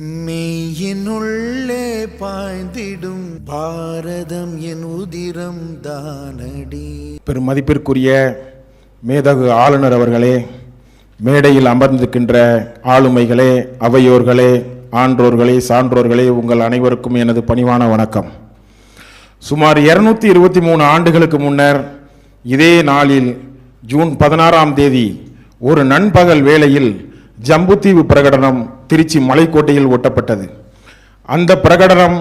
மெய்யினுள்ளே பாய்ந்திடும் பாரதம் என் உதிரம் தானடி. பெரும் மதிப்பிற்குரிய மேதகு ஆளுநர் அவர்களே மேடையில் அமர்ந்திருக்கின்ற ஆளுமைகளே அவையோர்களே ஆன்றோர்களே சான்றோர்களே உங்கள் அனைவருக்கும் எனது பணிவான வணக்கம். சுமார் இருநூத்தி இருபத்தி மூணு ஆண்டுகளுக்கு முன்னர் இதே நாளில் ஜூன் பதினாறாம் தேதி ஒரு நண்பகல் வேளையில் ஜம்புத்தீவு பிரகடனம் திருச்சி மலைக்கோட்டையில் ஒட்டப்பட்டது. அந்த பிரகடனம்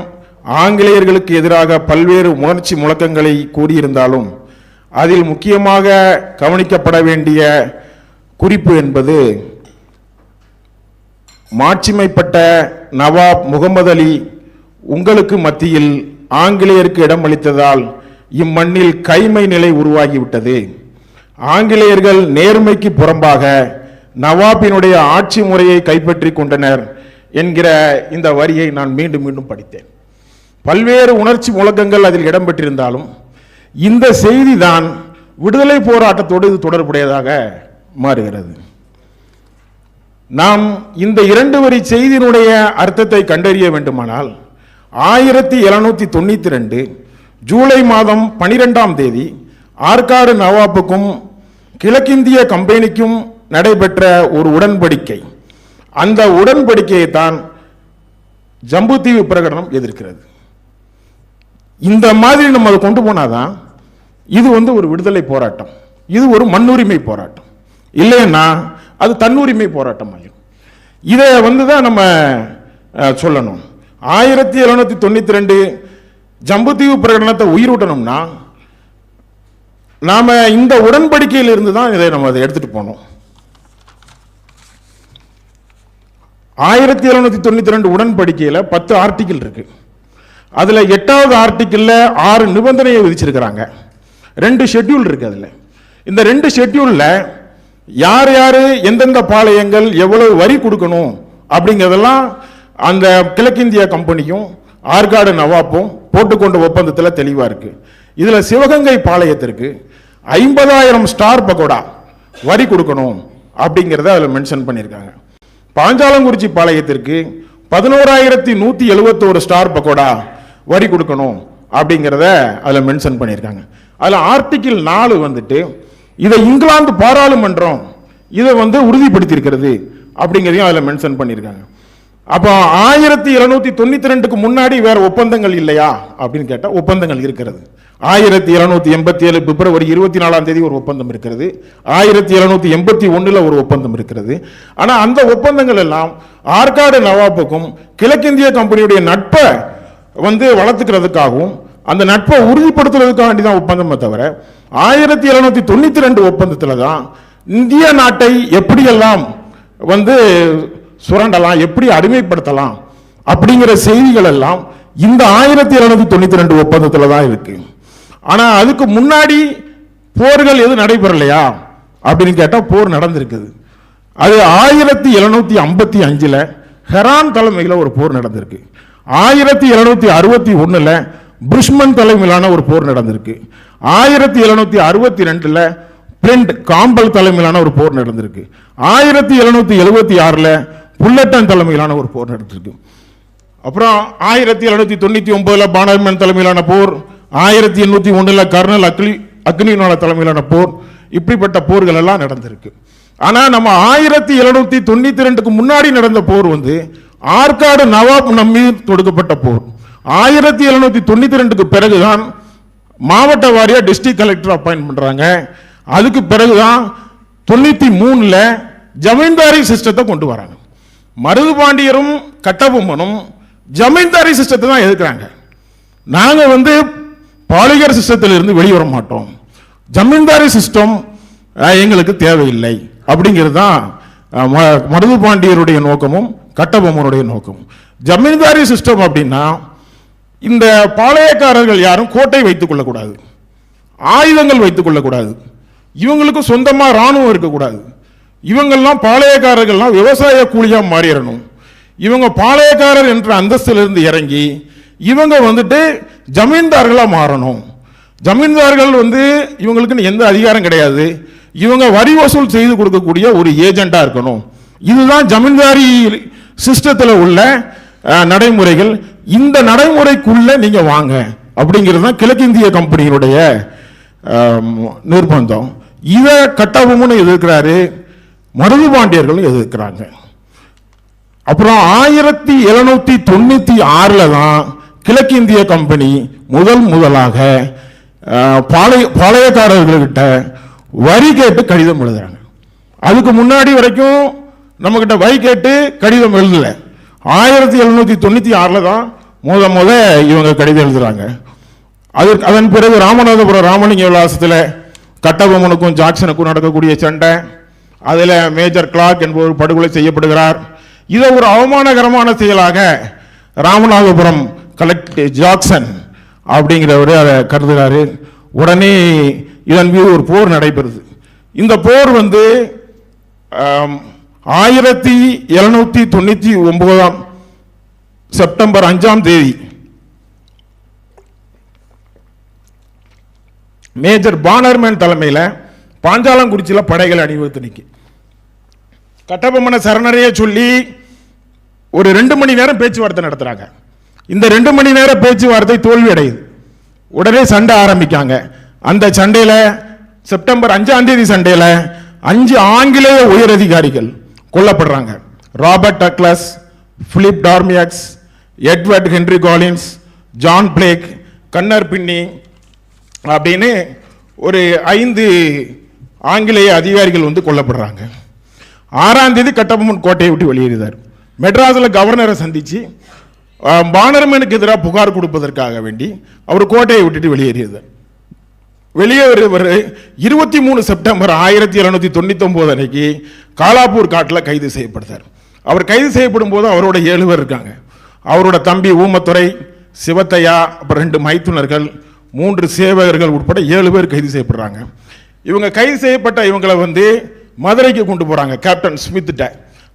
ஆங்கிலேயர்களுக்கு எதிராக பல்வேறு உணர்ச்சி முழக்கங்களை கூறியிருந்தாலும் அதில் முக்கியமாக கவனிக்கப்பட வேண்டிய குறிப்பு என்பது மாட்சிமைப்பட்ட நவாப் முகமது அலி உங்களுக்கு மத்தியில் ஆங்கிலேயருக்கு இடம் அளித்ததால் இம்மண்ணில் கைமை நிலை உருவாகிவிட்டது. ஆங்கிலேயர்கள் நேர்மைக்கு புறம்பாக நவாபினுடைய ஆட்சி முறையை கைப்பற்றி கொண்டனர் என்கிற இந்த வரியை நான் மீண்டும் மீண்டும் படித்தேன். பல்வேறு உணர்ச்சி முழக்கங்கள் அதில் இடம்பெற்றிருந்தாலும் இந்த செய்தி தான் விடுதலை போராட்டத்தோடு இது தொடர்புடையதாக மாறுகிறது. நாம் இந்த இரண்டு வரி செய்தியினுடைய அர்த்தத்தை கண்டறிய வேண்டுமானால் ஆயிரத்தி எழுநூத்தி தொண்ணூத்தி ரெண்டு ஜூலை மாதம் பனிரெண்டாம் தேதி ஆற்காடு நவாப்புக்கும் கிழக்கிந்திய கம்பெனிக்கும் நடைபெற்ற ஒரு உடன்படிக்கை. அந்த உடன்படிக்கையை தான் ஜம்புத்தீவு பிரகடனம் எதிர்க்கிறது. இந்த மாதிரி நம்ம அதை கொண்டு போனாதான் இது வந்து ஒரு விடுதலை போராட்டம். இது ஒரு மண்ணுரிமை போராட்டம். இல்லைன்னா அது தன்னுரிமை போராட்டம் ஆகிடும் இதை வந்து தான் நம்ம சொல்லணும். ஆயிரத்தி எழுநூத்தி தொண்ணூத்தி ரெண்டு ஜம்புத்தீவு பிரகடனத்தை உயிரூட்டணும்னா நாம இந்த உடன்படிக்கையில் இருந்து தான் இதை நம்ம அதை எடுத்துட்டு போனோம் ஆயிரத்தி எழுநூத்தி தொண்ணூத்தி ரெண்டு உடன்படிக்கையில் பத்து ஆர்டிக்கிள் இருக்கு. அதுல எட்டாவது ஆர்டிகிள்ல ஆறு நிபந்தனையை விதிச்சிருக்கிறாங்க. ரெண்டு ஷெட்யூல் இருக்கு அதுல. இந்த ரெண்டு ஷெட்யூல்ல யார் யார் எந்தெந்த பாளையங்கள் எவ்வளவு வரி கொடுக்கணும் அப்படிங்கிறதெல்லாம் அந்த கிழக்கிந்திய கம்பெனியும் ஆற்காடு நவாப்பும் போட்டுக்கொண்ட ஒப்பந்தத்தில் தெளிவாக இருக்குது இதில் சிவகங்கை பாளையத்திற்கு ஐம்பதாயிரம் ஸ்டார் பக்கோடா வரி கொடுக்கணும் அப்படிங்கிறத அதில் மென்ஷன் பண்ணியிருக்காங்க. பாஞ்சாலங்குறிச்சி பாளையத்திற்கு பதினோராயிரத்தி நூற்றி எழுபத்தோரு ஸ்டார் பக்கோடா வரி கொடுக்கணும் அப்படிங்கிறத அதில் மென்ஷன் பண்ணியிருக்காங்க. அதில் ஆர்டிகிள் நாலு வந்துட்டு இதை இங்கிலாந்து பாராளுமன்றம் இதை வந்து உறுதிப்படுத்தியிருக்கிறது அப்படிங்கிறதையும் அதில் மென்ஷன் பண்ணியிருக்காங்க. அப்போ ஆயிரத்தி இருநூத்தி தொண்ணூத்தி ரெண்டுக்கு முன்னாடி வேற ஒப்பந்தங்கள் இல்லையா அப்படின்னு கேட்டால் ஒப்பந்தங்கள் இருக்கிறது. ஆயிரத்தி இரநூத்தி எண்பத்தி ஏழு பிப்ரவரி இருபத்தி நாலாம் தேதி ஒரு ஒப்பந்தம் இருக்கிறது. ஆயிரத்தி இரநூத்தி எண்பத்தி ஒன்றில் ஒரு ஒப்பந்தம் இருக்கிறது. ஆனால் அந்த ஒப்பந்தங்கள் எல்லாம் ஆற்காடு நவாப்புக்கும் கிழக்கிந்திய கம்பெனியுடைய நட்பை வந்து வளர்த்துக்கிறதுக்காகவும் அந்த நட்பை உறுதிப்படுத்துறதுக்காண்டி தான் ஒப்பந்தமே தவிர ஆயிரத்தி எழுநூத்தி தொண்ணூத்தி ரெண்டு ஒப்பந்தத்தில் தான் இந்திய நாட்டை எப்படியெல்லாம் வந்து சுரண்டலாம் எப்படி அடிமைப்படுத்தலாம் அப்படிங்கிற செய்திகள் எல்லாம் இந்த ஆயிரத்தி எழுநூத்தி தொண்ணூத்தி ரெண்டு ஒப்பந்தத்தில் தான் இருக்கு. ஆனால் அதுக்கு முன்னாடி போர்கள் எதுவும் நடைபெறலையா? அப்படின்னு கேட்டால் போர் நடந்திருக்குது. அது ஆயிரத்தி எழுநூத்தி ஐம்பத்தி அஞ்சில் ஹெரான் தலைமையில் ஒரு போர் நடந்திருக்கு. ஆயிரத்தி எழுநூத்தி அறுபத்தி ஒன்றில் புஷ்மன் தலைமையிலான ஒரு போர் நடந்திருக்கு. ஆயிரத்தி எழுநூத்தி அறுபத்தி ரெண்டில் பிரிண்ட் காம்பல் தலைமையிலான ஒரு போர் நடந்திருக்கு. ஆயிரத்தி எழுநூத்தி எழுபத்தி ஆறில் புல்லட்டன் தலைமையிலான ஒரு போர் நடந்திருக்கு. அப்புறம் ஆயிரத்தி எழுநூத்தி தொண்ணூத்தி ஒன்பதுல பானர்மன் தலைமையிலான போர் ஆயிரத்தி எண்ணூத்தி ஒன்றில் கர்னல் அக்னி அக்னிநாள தலைமையிலான போர் இப்படிப்பட்ட போர்கள் எல்லாம் நடந்திருக்கு. ஆனா நம்ம ஆயிரத்தி எழுநூத்தி தொண்ணூத்தி ரெண்டுக்கு முன்னாடி நடந்த போர் வந்து ஆற்காடு நவாப் நம்பி தொடுக்கப்பட்ட போர். ஆயிரத்தி எழுநூத்தி தொண்ணூத்தி ரெண்டுக்கு பிறகுதான் மாவட்ட வாரியா டிஸ்ட்ரிக்ட் கலெக்டர் அப்பாயின்ட் பண்றாங்க. அதுக்கு பிறகுதான் தொண்ணூத்தி மூணுல ஜமீன்தாரி சிஸ்டத்தை கொண்டு வராங்க. மருது பாண்டியரும் கட்டபொம்மனும் ஜமீன்தாரி சிஸ்டத்தை தான் எதிர்க்கிறாங்க. நாங்க வந்து பாலிகர் சிஸ்டத்தில் இருந்து வெளிவர மாட்டோம் ஜமீன்தாரி சிஸ்டம் எங்களுக்கு தேவையில்லை. அப்படிங்கிறது தான் ம- மருது பாண்டியருடைய நோக்கமும் கட்டபொம்மனுடைய நோக்கமும். ஜமீன்தாரி சிஸ்டம் அப்படின்னா இந்த பாளையக்காரர்கள் யாரும் கோட்டை வைத்துக் கொள்ளக்கூடாது. ஆயுதங்கள் வைத்துக் கொள்ளக்கூடாது. இவங்களுக்கு சொந்தமாக ராணுவம் இருக்கக்கூடாது. இவங்கெல்லாம் பாளையக்காரர்கள்லாம் விவசாய கூலியாக மாறிடணும். இவங்க பாளையக்காரர் என்ற அந்தஸ்திலிருந்து இறங்கி இவங்க வந்துட்டு ஜமீன்தார்களாக மாறணும். ஜமீன்தார்கள் வந்து இவங்களுக்குன்னு எந்த அதிகாரம் கிடையாது. இவங்க வரி வசூல் செய்து கொடுக்கக்கூடிய ஒரு ஏஜெண்டாக இருக்கணும். இதுதான் ஜமீன்தாரி சிஸ்டத்தில் உள்ள நடைமுறைகள். இந்த நடைமுறைக்குள்ள நீங்கள் வாங்க. அப்படிங்கிறது தான் கிழக்கிந்திய கம்பெனியினுடைய நிர்பந்தம். இதை கட்டபொம்மனு எதிர்க்கிறாரு மருது பாண்டியர்களும் எதிர்க்கிறாங்க. அப்புறம் ஆயிரத்தி எழுநூத்தி தொண்ணூற்றி ஆறில் தான் கிழக்கிந்திய கம்பெனி முதல் முதலாக பாளைய பாளையக்காரர்கள்கிட்ட வரி கேட்டு கடிதம் எழுதுறாங்க. அதுக்கு முன்னாடி வரைக்கும் நம்மக்கிட்ட வரி கேட்டு கடிதம் எழுதல. ஆயிரத்தி எழுநூற்றி தொண்ணூற்றி ஆறில் தான் முத முத இவங்க கடிதம் எழுதுறாங்க. அதற்கு அதன் பிறகு ராமநாதபுரம் ராமலிங்க விலாசத்தில் கட்டபொம்மனுக்கும் ஜாக்சனுக்கும் நடக்கக்கூடிய சண்டை அதில் மேஜர் கிளார்க் என்பவர் படுகொலை செய்யப்படுகிறார். இதை ஒரு அவமானகரமான செயலாக ராமநாதபுரம் கலெக்ட் ஜாக்சன் அப்படிங்கிறவர் அதை கருதுகிறாரு உடனே இதன் மீது ஒரு போர் நடைபெறுது. இந்த போர் வந்து ஆயிரத்தி எழுநூத்தி தொண்ணூத்தி ஒன்பதாம் செப்டம்பர் அஞ்சாம் தேதி மேஜர் பானர்மேன் தலைமையில் பாஞ்சாலங்குறிச்சியில் படைகளை அணிவகுத்து நிற்கி கட்டபொம்மனை சரணடைய சொல்லி ஒரு ரெண்டு மணி நேரம் பேச்சுவார்த்தை நடத்துகிறாங்க இந்த ரெண்டு மணி நேர பேச்சுவார்த்தை தோல்வி அடையுது உடனே சண்டை ஆரம்பிக்காங்க. அந்த சண்டையில் செப்டம்பர் அஞ்சாம் தேதி சண்டையில் அஞ்சு ஆங்கிலேய உயர் அதிகாரிகள் கொல்லப்படுறாங்க. Robert Douglas Philip Dormieux Edward Henry Collins John Blake Conner Binnie அப்படின்னு ஒரு ஐந்து ஆங்கிலேய அதிகாரிகள் வந்து கொல்லப்படுறாங்க. ஆறாம் தேதி கட்டபொம்மன் கோட்டையை விட்டு வெளியேறினார் மெட்ராஸில் கவர்னரை சந்தித்து பானர்மேனுக்கு எதிராக புகார் கொடுப்பதற்காக வேண்டி அவர் கோட்டையை விட்டுட்டு வெளியேறியது. வெளியே வருவர் இருபத்தி மூணு செப்டம்பர் ஆயிரத்தி எழுநூத்தி தொண்ணூத்தி அன்னைக்கு காலாப்பூர் காட்டில் கைது செய்யப்படுத்தார். அவர் கைது செய்யப்படும் போது அவரோட ஏழு பேர் இருக்காங்க. அவரோட தம்பி ஊமத்துறை சிவத்தையா அப்புறம் ரெண்டு மைத்துனர்கள் மூன்று சேவகர்கள் உட்பட ஏழு பேர் கைது செய்யப்படுறாங்க. இவங்க கைது செய்யப்பட்ட இவங்களை வந்து மதுரைக்கு கொண்டு போகிறாங்க கேப்டன் ஸ்மித்திட்ட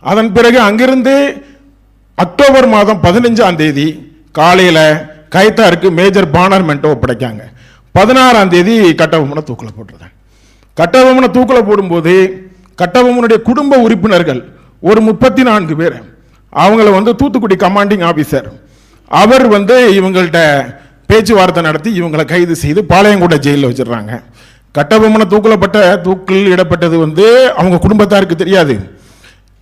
அதன் பிறகு அங்கிருந்து அக்டோபர் மாதம் பதினஞ்சாம் தேதி காலையில் கைத்தாருக்கு மேஜர் பானர்மெண்ட்டை ஒப்படைக்காங்க. பதினாறாம் தேதி கட்டபொம்மனை தூக்கில் போட்டுருந்தாங்க கட்டபொம்மனை தூக்கில் போடும்போது கட்டபொம்மனுடைய குடும்ப உறுப்பினர்கள் ஒரு முப்பத்தி நான்கு பேர். அவங்கள வந்து தூத்துக்குடி கமாண்டிங் ஆஃபீஸர் அவர் வந்து இவங்கள்ட்ட பேச்சுவார்த்தை நடத்தி இவங்களை கைது செய்து பாளையங்கோட்டை ஜெயிலில் வச்சிடுறாங்க. கட்டபொம்மனை தூக்கிலப்பட்ட தூக்கில் இடப்பட்டது வந்து அவங்க குடும்பத்தாருக்கு தெரியாது.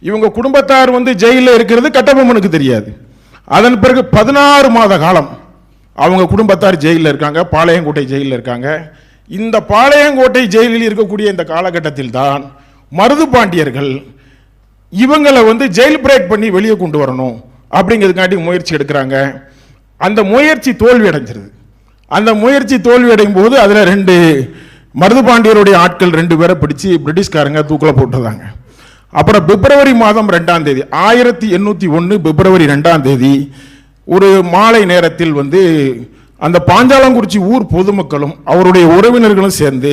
இவங்க குடும்பத்தார் வந்து ஜெயிலில் இருக்கிறது கட்டபொம்மனுக்கு தெரியாது. அதன் பிறகு பதினாறு மாத காலம் அவங்க குடும்பத்தார் ஜெயிலில் இருக்காங்க பாளையங்கோட்டை ஜெயிலில் இருக்காங்க. இந்த பாளையங்கோட்டை ஜெயிலில் இருக்கக்கூடிய இந்த காலகட்டத்தில் தான் மருது பாண்டியர்கள் இவங்களை வந்து ஜெயில் பிரேக் பண்ணி வெளியே கொண்டு வரணும் அப்படிங்கிறதுக்காண்டி முயற்சி எடுக்கிறாங்க. அந்த முயற்சி தோல்வி அடைஞ்சிருது அந்த முயற்சி தோல்வி அடையும் போது அதில் ரெண்டு மருது பாண்டியருடைய ஆட்கள் ரெண்டு பேரை பிடிச்சு பிரிட்டிஷ்காரங்க தூக்கில் போட்டுருந்தாங்க அப்புறம் பிப்ரவரி மாதம் ரெண்டாம் தேதி ஆயிரத்தி எண்ணூற்றி ஒன்று பிப்ரவரி ரெண்டாம் தேதி ஒரு மாலை நேரத்தில் வந்து அந்த பாஞ்சாலங்குறிச்சி ஊர் பொதுமக்களும் அவருடைய உறவினர்களும் சேர்ந்து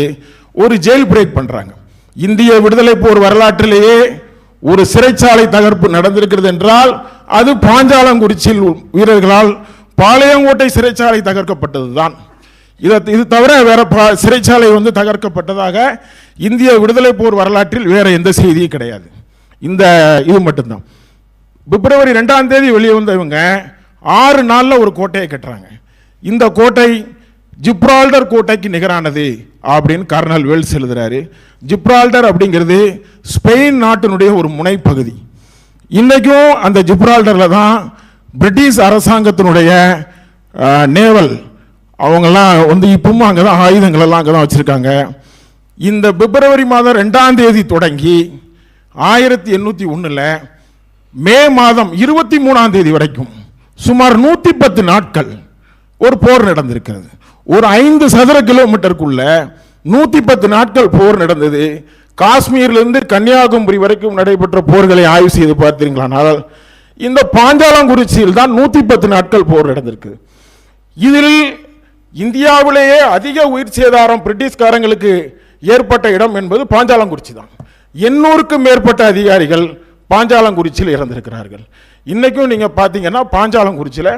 ஒரு ஜெயில் பிரேக் பண்ணுறாங்க இந்திய விடுதலை போர் வரலாற்றிலேயே ஒரு சிறைச்சாலை தகர்ப்பு நடந்திருக்கிறது என்றால் அது பாஞ்சாலங்குறிச்சியில் வீரர்களால் பாளையங்கோட்டை சிறைச்சாலை தகர்க்கப்பட்டதுதான். இதை இது தவிர வேற பா- சிறைச்சாலை வந்து தகர்க்கப்பட்டதாக இந்திய விடுதலை போர் வரலாற்றில் வேற எந்த செய்தியும் கிடையாது. இந்த இது மட்டும்தான். பிப்ரவரி ரெண்டாம் தேதி வெளியே வந்த இவங்க ஆறு நாளில் ஒரு கோட்டையை கட்டுறாங்க. இந்த கோட்டை ஜிப்ரால்டர் கோட்டைக்கு நிகரானது அப்படின்னு கர்னல் வேல்ஸ் எழுதுறாரு. ஜிப்ரால்டர் அப்படிங்கிறது ஸ்பெயின் நாட்டினுடைய ஒரு முனைப்பகுதி. இன்றைக்கும் அந்த ஜிப்ரால்டரில் தான் பிரிட்டிஷ் அரசாங்கத்தினுடைய நேவல் அவங்கெல்லாம் வந்து இப்பவும் அங்கே தான் ஆயுதங்கள் எல்லாம் அங்கே தான் வச்சுருக்காங்க. இந்த பிப்ரவரி மாதம் ரெண்டாம் தேதி தொடங்கி ஆயிரத்தி எண்ணூற்றி ஒன்றில் மே மாதம் இருபத்தி மூணாம் தேதி வரைக்கும் சுமார் நூற்றி பத்து நாட்கள் ஒரு போர் நடந்திருக்கிறது. ஒரு ஐந்து சதுர கிலோமீட்டருக்குள்ள நூற்றி பத்து நாட்கள் போர் நடந்தது. காஷ்மீர்லேருந்து கன்னியாகுமரி வரைக்கும் நடைபெற்ற போர்களை ஆய்வு செய்து பார்த்தீங்களானால் இந்த பாஞ்சாலங்குறிச்சியில் தான் நூற்றி பத்து நாட்கள் போர் நடந்திருக்கு. இதில் இந்தியாவிலேயே அதிக உயிர் சேதாரம் பிரிட்டிஷ்காரங்களுக்கு ஏற்பட்ட இடம் என்பது பாஞ்சாலங்குறிச்சி தான். எண்ணூறுக்கும் மேற்பட்ட அதிகாரிகள் பாஞ்சாலங்குறிச்சியில் இறந்திருக்கிறார்கள். இன்றைக்கும் நீங்கள் பார்த்தீங்கன்னா பாஞ்சாலங்குறிச்சியில்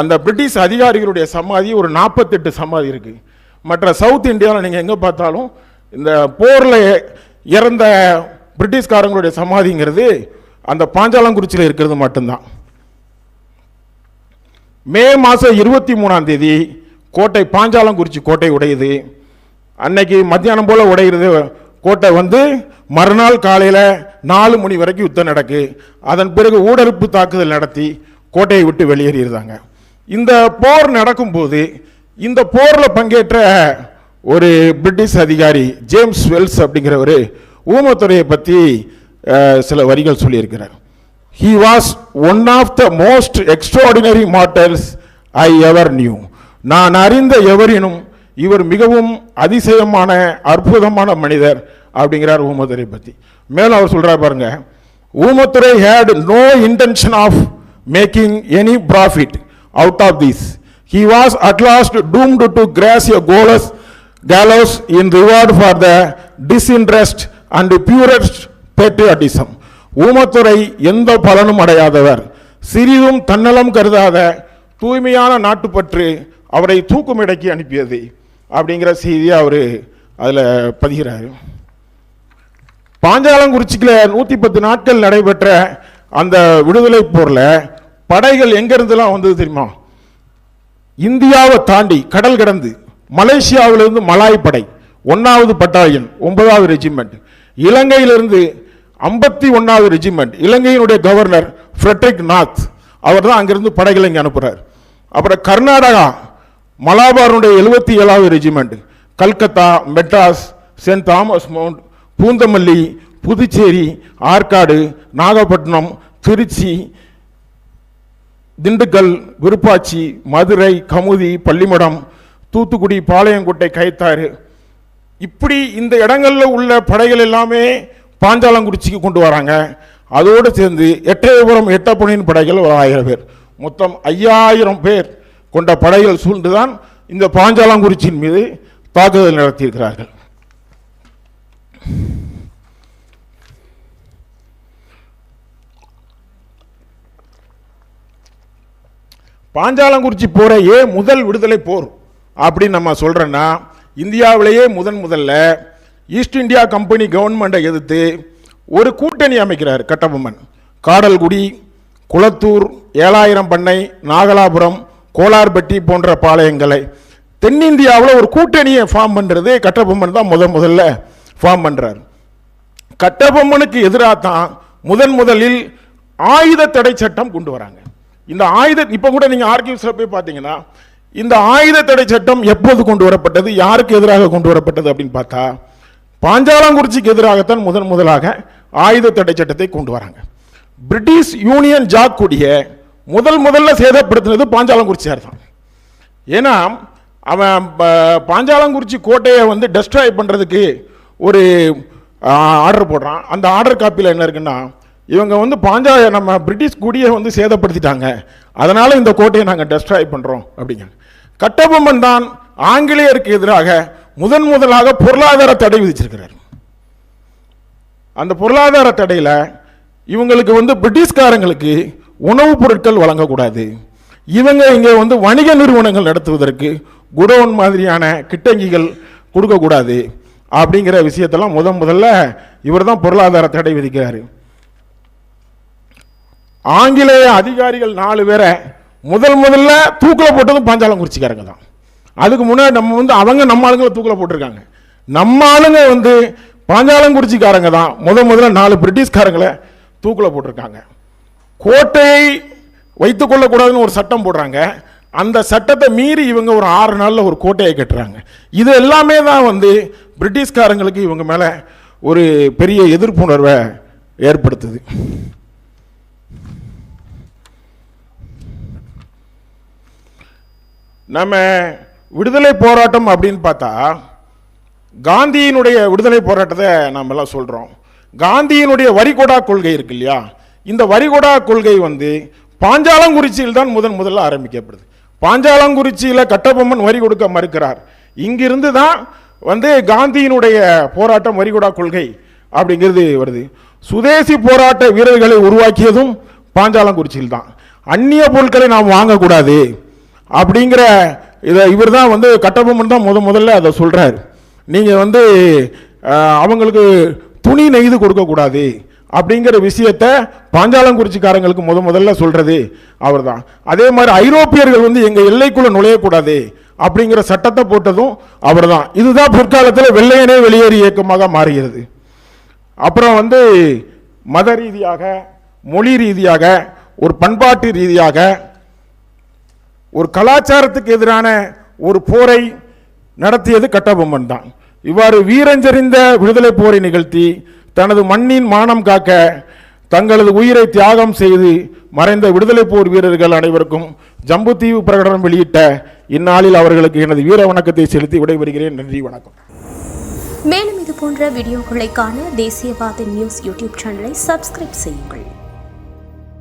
அந்த பிரிட்டிஷ் அதிகாரிகளுடைய சமாதி ஒரு நாற்பத்தெட்டு சமாதி இருக்குது மற்ற சவுத் இந்தியாவில் நீங்கள் எங்கே பார்த்தாலும் இந்த போரில் இறந்த பிரிட்டிஷ்காரங்களுடைய சமாதிங்கிறது அந்த பாஞ்சாலங்குறிச்சியில் இருக்கிறது மட்டும்தான். மே மாதம் இருபத்தி மூணாம் தேதி கோட்டை பாஞ்சாலங்குறிச்சி கோட்டை உடையது. அன்னைக்கு மத்தியானம் போல் உடைகிறது கோட்டை வந்து மறுநாள் காலையில் நாலு மணி வரைக்கும் யுத்தம் நடக்கு. அதன் பிறகு ஊடறுப்பு தாக்குதல் நடத்தி கோட்டையை விட்டு வெளியேறியிருந்தாங்க. இந்த போர் நடக்கும்போது இந்த போரில் பங்கேற்ற ஒரு பிரிட்டிஷ் அதிகாரி ஜேம்ஸ் வெல்ஸ் அப்படிங்கிறவர் ஊமத்துறையை பற்றி சில வரிகள் சொல்லியிருக்கிறார். He was one of the most extraordinary mortals I ever knew நான் அறிந்த எவரினும் இவர் மிகவும் அதிசயமான அற்புதமான மனிதர் அப்படிங்கிறார் ஊமதுரை பற்றி மேலும் அவர் சொல்கிறார் பாருங்க Oomathurai had no intention of making any profit out of this he was at last doomed to grace a gallows gallows in reward for the disinterest and purest patriotism Oomathurai எந்த பலனும் அடையாதவர் சிறிதும் தன்னலம் கருதாத தூய்மையான நாட்டுப்பற்று அவரை தூக்குமிடக்கி அனுப்பியது அப்படிங்கிற செய்தியை அவர் அதில் பதிகிறாரு. பாஞ்சாலங்குறிச்சிக்கில் நூற்றி பத்து நாட்கள் நடைபெற்ற அந்த விடுதலை போரில் படைகள் எங்கேருந்துலாம் வந்தது தெரியுமா? இந்தியாவை தாண்டி கடல் கடந்து மலேசியாவிலிருந்து மலாய் படை ஒன்றாவது பட்டாலியன் ஒன்பதாவது ரெஜிமெண்ட் இலங்கையிலிருந்து ஐம்பத்தி ஒன்றாவது ரெஜிமெண்ட் இலங்கையினுடைய கவர்னர் ஃப்ரெட்ரிக் நாத் அவர் தான் அங்கேருந்து படைகளை இங்கே அனுப்புகிறார் அப்புறம் கர்நாடகா மலாபாருடைய எழுபத்தி ஏழாவது regiment Calcutta Madras Saint Thomas Mount Poonamallee Puducherry Arcot Nagapattinam Trichy Dindigul Viruppachi Madurai Kamuthi Pallimadam Thoothukudi Palayamkottai Kayathar இப்படி இந்த இடங்களில் உள்ள படைகள் எல்லாமே பாஞ்சாலங்குறிச்சிக்கு கொண்டு வராங்க. அதோடு சேர்ந்து எட்டயபுரம் எட்டப்பணியின் படைகள் ஒரு ஆயிரம் பேர். மொத்தம் ஐயாயிரம் பேர். கொண்ட படைகள் சூழ்ந்துதான் இந்த பாஞ்சாலங்குறிச்சியின் மீது தாக்குதல் நடத்தியிருக்கிறார்கள். பாஞ்சாலங்குறிச்சி போரையே முதல் விடுதலை போர் அப்படின்னு நம்ம சொல்கிறோன்னா இந்தியாவிலேயே முதன் முதல்ல ஈஸ்ட் இந்தியா கம்பெனி கவர்மெண்ட்டை எதிர்த்து ஒரு கூட்டணி அமைக்கிறார் கட்டபொம்மன். காடல்குடி குளத்தூர் ஏழாயிரம் பண்ணை நாகலாபுரம் கோலார்பட்டி போன்ற பாளையங்களை. தென்னிந்தியாவில் ஒரு கூட்டணியை ஃபார்ம் பண்ணுறது கட்டபொம்மன் தான் முத முதல்ல ஃபார்ம் பண்ணுறார் கட்டபொம்மனுக்கு எதிராக தான் முதன் முதலில் ஆயுத தடை சட்டம் கொண்டு வராங்க. இந்த ஆயுத இப்போ கூட நீங்கள் ஆர்கியூஸில் போய் பார்த்தீங்கன்னா இந்த ஆயுத தடை சட்டம் எப்போது கொண்டு வரப்பட்டது யாருக்கு எதிராக கொண்டு வரப்பட்டது அப்படின்னு பார்த்தா பாஞ்சாலங்குறிச்சிக்கு எதிராகத்தான் முதன் முதலாக ஆயுத தடை சட்டத்தை கொண்டு வராங்க. பிரிட்டிஷ் யூனியன் ஜாக் கொடிய முதல் முதல்ல சேதப்படுத்தினது பாஞ்சாலங்குறிச்சியார் தான். ஏன்னா அவன் ப- பாஞ்சாலங்குறிச்சி கோட்டையை வந்து டெஸ்ட்ராய் பண்ணுறதுக்கு ஒரு ஆர்டர் போடுறான். அந்த ஆர்டர் காப்பியில் என்ன இருக்குன்னா இவங்க வந்து பாஞ்சா நம்ம பிரிட்டிஷ் குடியை வந்து சேதப்படுத்திட்டாங்க. அதனால் இந்த கோட்டையை நாங்கள் டெஸ்ட்ராய் பண்ணுறோம் அப்படிங்க கட்டபொம்மன் தான் ஆங்கிலேயருக்கு எதிராக முதன் முதலாக பொருளாதார தடை விதிச்சிருக்கிறார். அந்த பொருளாதார தடையில் இவங்களுக்கு வந்து பிரிட்டிஷ்காரங்களுக்கு உணவுப் பொருட்கள் வழங்கக்கூடாது. இவங்க இங்கே வந்து வணிக நிறுவனங்கள் நடத்துவதற்கு குடோன் மாதிரியான கிட்டங்கிகள் கொடுக்கக்கூடாது அப்படிங்கிற விஷயத்தெல்லாம் முதன் முதல்ல இவர் தான் பொருளாதார தடை விதிக்கிறாரு. ஆங்கிலேய அதிகாரிகள் நாலு பேரை முதல் முதல்ல தூக்கில் போட்டதும் பாஞ்சாலங்குறிச்சிக்காரங்க தான். அதுக்கு முன்னாடி நம்ம வந்து அவங்க நம்ம ஆளுங்களை தூக்கில் போட்டிருக்காங்க. நம்ம ஆளுங்க வந்து பாஞ்சாலங்குறிச்சிக்காரங்க தான் முத முதல்ல நாலு பிரிட்டிஷ்காரங்களை தூக்கில் போட்டிருக்காங்க. கோட்டையை வைத்துக் கொள்ளக்கூடாதுன்னு ஒரு சட்டம் போடுறாங்க. அந்த சட்டத்தை மீறி இவங்க ஒரு ஆறு நாளில் ஒரு கோட்டையை கட்டுறாங்க. இது எல்லாமே தான் வந்து பிரிட்டிஷ்காரங்களுக்கு இவங்க மேலே ஒரு பெரிய எதிர்ப்புணர்வை ஏற்படுத்துது. நம்ம விடுதலை போராட்டம் அப்படின்னு பார்த்தா காந்தியினுடைய விடுதலை போராட்டத்தை நம்ம எல்லாம் சொல்கிறோம் காந்தியினுடைய வரிகொடா கொள்கை இருக்கு இல்லையா? இந்த வரிகுடா கொள்கை வந்து பாஞ்சாலங்குறிச்சியில் தான் முதன் முதல்ல ஆரம்பிக்கப்படுது. பாஞ்சாலங்குறிச்சியில் கட்டபொம்மன் வரி கொடுக்க மறுக்கிறார். இங்கிருந்து தான் வந்து காந்தியினுடைய போராட்டம் வரிகொடா கொள்கை அப்படிங்கிறது வருது. சுதேசி போராட்ட வீரர்களை உருவாக்கியதும் பாஞ்சாலங்குறிச்சியில் தான். அந்நிய பொருட்களை நாம் வாங்கக்கூடாது அப்படிங்கிற இதை இவர் தான் வந்து கட்டபொம்மன் தான் முத முதல்ல அதை சொல்கிறார் நீங்கள் வந்து அவங்களுக்கு துணி நெய்து கொடுக்கக்கூடாது. அப்படிங்கிற விஷயத்த பாஞ்சாலங்குறிச்சிக்காரங்களுக்கு முத முதல்ல அவர் தான் அதே மாதிரி ஐரோப்பியர்கள் வந்து எங்கள் எல்லைக்குள்ளே நுழையக்கூடாது அப்படிங்கிற சட்டத்தை போட்டதும் அவர் தான் இதுதான் பிற்காலத்தில் வெள்ளையனே வெளியேறு இயக்கமாக மாறுகிறது. அப்புறம் வந்து மத ரீதியாக மொழி ரீதியாக ஒரு பண்பாட்டு ரீதியாக ஒரு கலாச்சாரத்துக்கு எதிரான ஒரு போரை நடத்தியது கட்டபொம்மன் தான். இவ்வாறு வீரஞ்செறிந்த விடுதலை போரை நிகழ்த்தி தனது மண்ணின் மானம் காக்க தங்களது உயிரை தியாகம் செய்து மறைந்த விடுதலை போர் வீரர்கள் அனைவருக்கும் ஜம்புத்தீவு பிரகடனம் வெளியிட்ட இந்நாளில் அவர்களுக்கு எனது வீர வணக்கத்தை செலுத்தி விடைபெறுகிறேன். நன்றி வணக்கம். மேலும் இது போன்ற வீடியோக்களை காண தேசியவாத நியூஸ் யூடியூப் சேனலை சப்ஸ்கிரைப் செய்யுங்கள்.